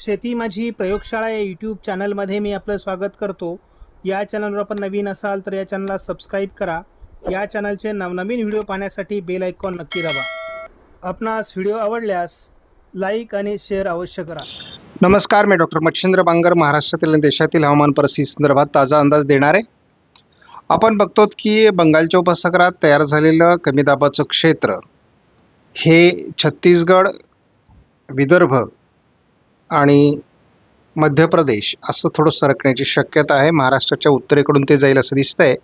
शेती माझी प्रयोगशाळा या यूट्यूब चॅनलमध्ये मी आपलं स्वागत करतो. या चॅनलवर आपण नवीन असाल तर या चॅनलला सबस्क्राईब करा. या चॅनलचे नवनवीन व्हिडिओ पाहण्यासाठी बेल आयकॉन नक्की दाबा. आपणास व्हिडिओ आवडल्यास लाईक आणि शेअर अवश्य करा. नमस्कार मी डॉक्टर मच्छिंद्र बांगर महाराष्ट्रातील आणि देशातील हवामान परिस्थिती संदर्भात ताजा अंदाज देणार. आहे आपण बघतो की बंगालच्या उपसागरात तयार झालेलं कमी दाबाचं क्षेत्र हे छत्तीसगड विदर्भ आणि मध्य प्रदेश असं थोडं सरकण्याची शक्यता आहे. महाराष्ट्राच्या उत्तरेकडून ते जाईल असं दिसतं आहे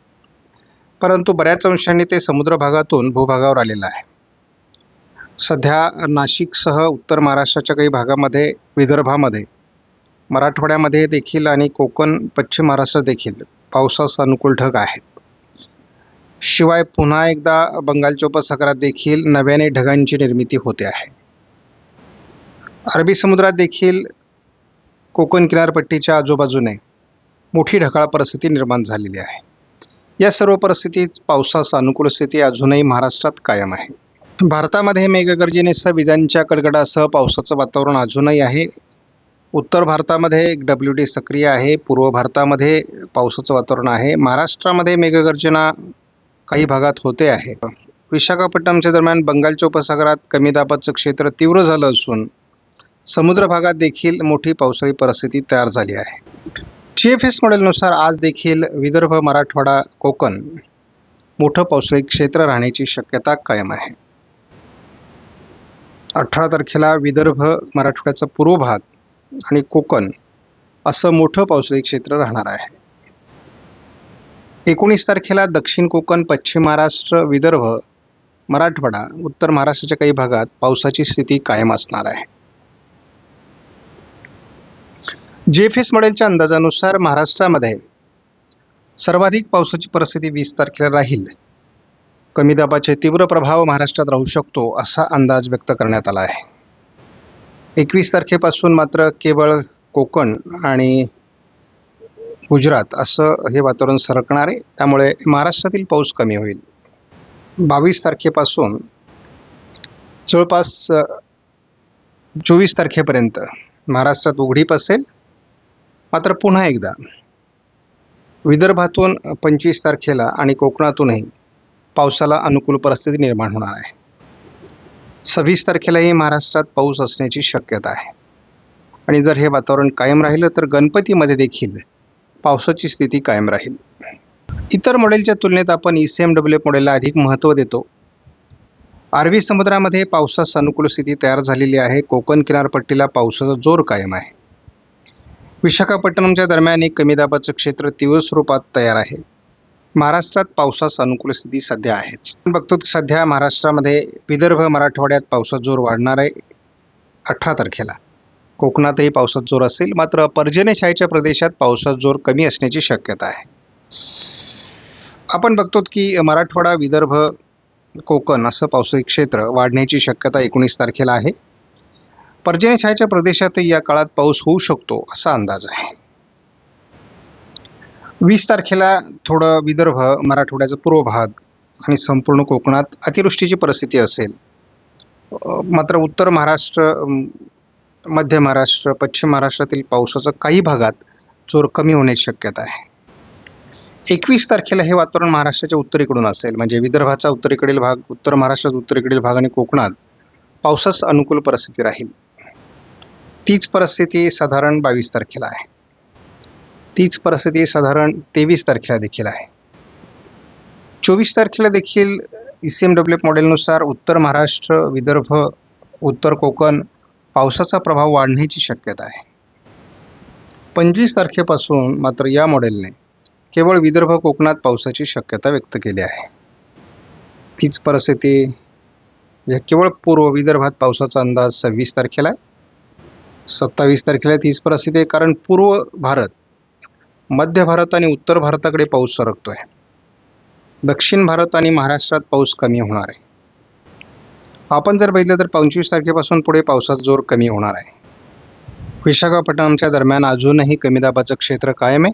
परंतु बऱ्याच अंशांनी ते समुद्र भागातून भूभागावर आलेलं आहे. सध्या नाशिकसह उत्तर महाराष्ट्राच्या काही भागामध्ये विदर्भामध्ये मराठवाड्यामध्ये देखील आणि कोकण पश्चिम महाराष्ट्र देखील पावसास अनुकूल ढग आहेत. शिवाय पुन्हा एकदा बंगालच्या उपसागरात देखील नव्याने ढगांची निर्मिती होते आहे. अरबी समुद्रात देखील कोकण किनारपट्टीच्या आजूबाजूने मोठी ढकाळ परिस्थिती निर्माण झालेली आहे. या सर्व परिस्थितीत पावसास अनुकूल स्थिती अजूनही महाराष्ट्रात कायम आहे. भारतामध्ये मेघगर्जनेसह विजांच्या कडकडासह पावसाचं वातावरण अजूनही आहे. उत्तर भारतामध्ये एक डब्ल्यू डी सक्रिय आहे. पूर्व भारतामध्ये पावसाचं वातावरण आहे. महाराष्ट्रामध्ये मेघगर्जना काही भागात होते आहे. विशाखापट्टणमच्या दरम्यान बंगालच्या उपसागरात कमी दाबाचं क्षेत्र तीव्र झालं असून समुद्र भागात देखील मोठी पावसाळी परिस्थिती तयार झाली आहे. जी एफ एस मॉडेलनुसार आज देखील विदर्भ मराठवाडा कोकण मोठं पावसाळी क्षेत्र राहण्याची शक्यता कायम आहे. अठरा तारखेला विदर्भ मराठवाड्याचा पूर्व भाग आणि कोकण असं मोठं पावसाळी क्षेत्र राहणार आहे. एकोणीस तारखेला दक्षिण कोकण पश्चिम महाराष्ट्र विदर्भ मराठवाडा उत्तर महाराष्ट्राच्या काही भागात पावसाची स्थिती कायम असणार आहे. जी एफ एस मॉडेलच्या अंदाजानुसार महाराष्ट्रामध्ये सर्वाधिक पावसाची परिस्थिती वीस तारखेला राहील. कमी दाबाचे तीव्र प्रभाव महाराष्ट्रात राहू शकतो असा अंदाज व्यक्त करण्यात आला आहे. एकवीस तारखेपासून मात्र केवळ कोकण आणि गुजरात असं हे वातावरण सरकणार आहे. त्यामुळे महाराष्ट्रातील पाऊस कमी होईल. बावीस तारखेपासून जवळपास चोवीस तारखेपर्यंत महाराष्ट्रात उघडीप असेल. मात्र पुन्हा एकदा विदर्भातून पंचवीस तारखेला आणि कोकणातूनही पावसाला अनुकूल परिस्थिती निर्माण होणार आहे. सव्वीस तारखेलाही महाराष्ट्रात पाऊस असण्याची शक्यता आहे. आणि जर हे वातावरण कायम राहिलं तर गणपतीमध्ये देखील पावसाची स्थिती कायम राहील. इतर मॉडेलच्या तुलनेत आपण ई सी एम डब्ल्यू मॉडेलला अधिक महत्त्व देतो. अरबी समुद्रामध्ये पावसास अनुकूल स्थिती तयार झालेली आहे. कोकण किनारपट्टीला पावसाचा जोर कायम आहे. विशाखापट्टणमच्या दरम्यान एक कमी दाबाचं क्षेत्र तीव्र स्वरूपात तयार आहे. महाराष्ट्रात पावसास अनुकूल स्थिती सध्या आहेच. आपण बघतो की सध्या महाराष्ट्रामध्ये विदर्भ मराठवाड्यात पावसात जोर वाढणार आहे अठरा तारखेला. कोकणातही पावसात जोर असेल मात्र पर्जन्यछायेच्या प्रदेशात पावसात जोर कमी असण्याची शक्यता आहे. आपण बघतो की मराठवाडा विदर्भ कोकण असं पावसाळी क्षेत्र वाढण्याची शक्यता एकोणीस तारखेला आहे. पर्जन्यछायेच्या प्रदेशातही या काळात पाऊस होऊ शकतो असा अंदाज आहे. वीस तारखेला थोडं विदर्भ मराठवाड्याचा पूर्व भाग आणि संपूर्ण कोकणात अतिवृष्टीची परिस्थिती असेल. मात्र उत्तर महाराष्ट्र मध्य महाराष्ट्र पश्चिम महाराष्ट्रातील पावसाचा काही भागात जोर कमी होण्याची शक्यता आहे. एकवीस तारखेला हे वातावरण महाराष्ट्राच्या उत्तरेकडून असेल. म्हणजे विदर्भाचा उत्तरेकडील भाग उत्तर महाराष्ट्राचा उत्तरेकडील भाग आणि कोकणात पावसास अनुकूल परिस्थिती राहील. तीच परिस्थिती साधारण बावीस तारखेला आहे. तीच परिस्थिती साधारण तेवीस तारखेला देखील आहे. चोवीस तारखेला देखील ई सी एम डब्ल्यू मॉडेलनुसार उत्तर महाराष्ट्र विदर्भ उत्तर कोकण पावसाचा प्रभाव वाढण्याची शक्यता आहे. पंचवीस तारखेपासून मात्र या मॉडेलने केवळ विदर्भ कोकणात पावसाची शक्यता व्यक्त केली आहे. तीच परिस्थिती केवळ पूर्व विदर्भात पावसाचा अंदाज सव्वीस तारखेला आहे. सत्तावीस तारखेला तीच परिस्थिती आहे. कारण पूर्व भारत मध्य भारत आणि उत्तर भारताकडे पाऊस सरकतो आहे दक्षिण भारत आणि महाराष्ट्रात पाऊस कमी होणार आहे. आपण जर बघितलं तर पंचवीस तारखेपासून पुढे पावसाचा जोर कमी होणार आहे. विशाखापट्टणमच्या दरम्यान अजूनही कमी दाबाचं क्षेत्र कायम आहे.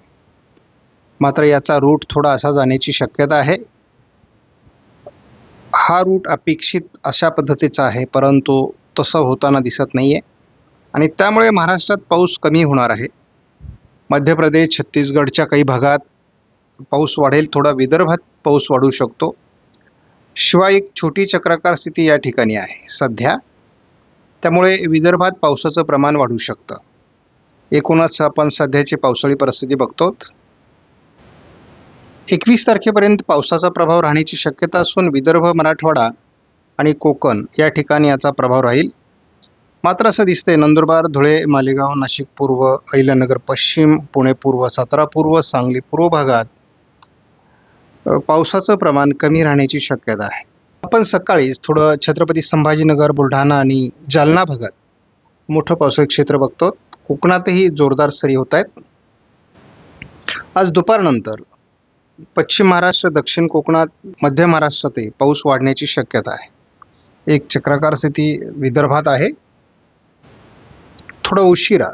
मात्र याचा रूट थोडा असा जाण्याची शक्यता आहे. हा रूट अपेक्षित अशा पद्धतीचा आहे परंतु तसं होताना दिसत नाही आहे आणि त्यामुळे महाराष्ट्रात पाऊस कमी होणार आहे. मध्य प्रदेश छत्तीसगडच्या काही भागात पाऊस वाढेल थोडा विदर्भात पाऊस वाढू शकतो. शिवाय एक छोटी चक्राकार स्थिती या ठिकाणी आहे. सध्या त्यामुळे विदर्भात पावसाचं प्रमाण वाढू शकतं. एकूणच आपण सध्याची पावसाळी परिस्थिती बघतो. एकवीस तारखेपर्यंत पावसाचा प्रभाव राहण्याची शक्यता असून विदर्भ मराठवाडा आणि कोकण या ठिकाणी याचा प्रभाव राहील. मात्र असं दिसतंय नंदुरबार धुळे मालेगाव नाशिक पूर्व अहिल्यानगर पश्चिम पुणे पूर्व सातारा पूर्व सांगली पूर्व भागात पावसाचं प्रमाण कमी राहण्याची शक्यता आहे. आपण सकाळीच थोडं छत्रपती संभाजीनगर बुलढाणा आणि जालना भागात मोठं पावसाळी क्षेत्र बघतो. कोकणातही जोरदार सरी होत आहेत. आज दुपारनंतर पश्चिम महाराष्ट्र दक्षिण कोकणात मध्य महाराष्ट्रातही पाऊस वाढण्याची शक्यता आहे. एक चक्राकार स्थिती विदर्भात आहे. थोडं उशिरा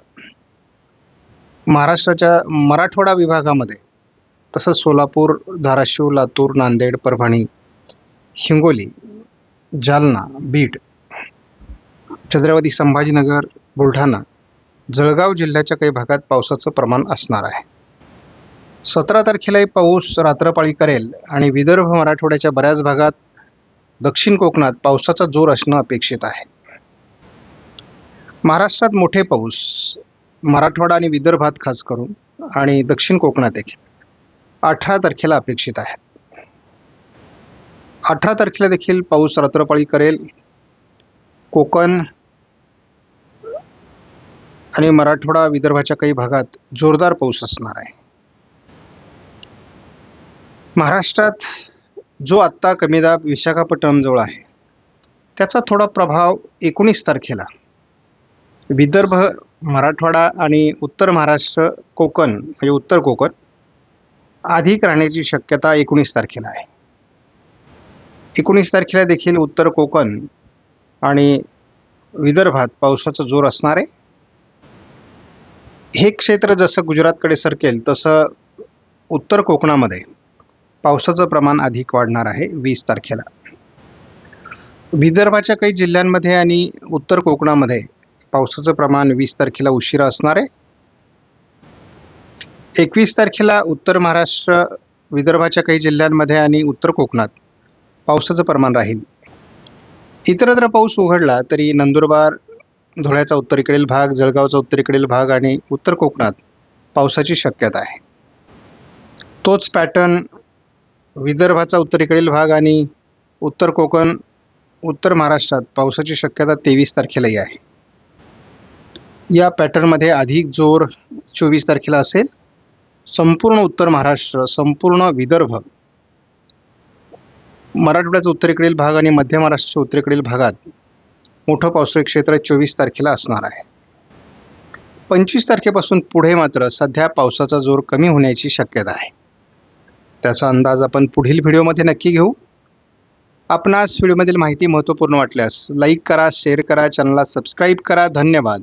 महाराष्ट्राच्या मराठवाडा विभागामध्ये तसंच सोलापूर धाराशिव लातूर नांदेड परभणी हिंगोली जालना बीड छत्रपती संभाजीनगर बुलढाणा जळगाव जिल्ह्याच्या काही भागात पावसाचं प्रमाण असणार आहे. सतरा तारखेलाही पाऊस रात्रपाळी करेल आणि विदर्भ मराठवाड्याच्या बऱ्याच भागात दक्षिण कोकणात पावसाचा जोर असणं अपेक्षित आहे. महाराष्ट्रात मोठे पाऊस मराठवाडा आणि विदर्भात खास करून आणि दक्षिण कोकणात देखील. अठरा तारखेला अपेक्षित आहे. अठरा तारखेला देखील पाऊस रात्रपाळी करेल. कोकण आणि मराठवाडा विदर्भाच्या काही भागात जोरदार पाऊस असणार आहे. महाराष्ट्रात जो आत्ता कमी दाब विशाखापट्टणमजवळ आहे त्याचा थोडा प्रभाव एकोणीस तारखेला विदर्भ मराठवाडा आणि उत्तर महाराष्ट्र कोकण म्हणजे उत्तर कोकण अधिक राहण्याची शक्यता एकोणीस तारखेला आहे. एकोणीस तारखेला देखील उत्तर कोकण आणि विदर्भात पावसाचा जोर असणार आहे. हे क्षेत्र जसं गुजरातकडे सरकेल तसं उत्तर कोकणामध्ये पावसाचं प्रमाण अधिक वाढणार आहे वीस तारखेला. विदर्भाच्या काही जिल्ह्यांमध्ये आणि उत्तर कोकणामध्ये पावसाचं प्रमाण वीस तारखेला उशिरा असणार आहे. एकवीस तारखेला उत्तर महाराष्ट्र विदर्भाच्या काही जिल्ह्यांमध्ये आणि उत्तर कोकणात पावसाचं प्रमाण राहील. इतरत्र पाऊस उघडला तरी नंदुरबार धुळ्याचा उत्तरेकडील भाग जळगावचा उत्तरेकडील भाग आणि उत्तर कोकणात पावसाची शक्यता आहे. तोच पॅटर्न विदर्भाचा उत्तरेकडील भाग आणि उत्तर कोकण उत्तर महाराष्ट्रात पावसाची शक्यता तेवीस तारखेलाही आहे. या पॅटर्नमध्ये अधिक जोर चोवीस तारखेला असेल. संपूर्ण उत्तर महाराष्ट्र संपूर्ण विदर्भ. मराठवाड्याचा उत्तरेकडील भाग आणि मध्य महाराष्ट्राच्या उत्तरेकडील भागात मोठं पावसाळी क्षेत्र चोवीस तारखेला असणार आहे. पंचवीस तारखेपासून पुढे मात्र सध्या पावसाचा जोर कमी होण्याची शक्यता आहे. त्याचा अंदाज आपण पुढील व्हिडिओमध्ये नक्की घेऊ. आपणास व्हिडिओमधील माहिती महत्त्वपूर्ण वाटल्यास लाईक करा शेअर करा चॅनलला सबस्क्राईब करा. धन्यवाद.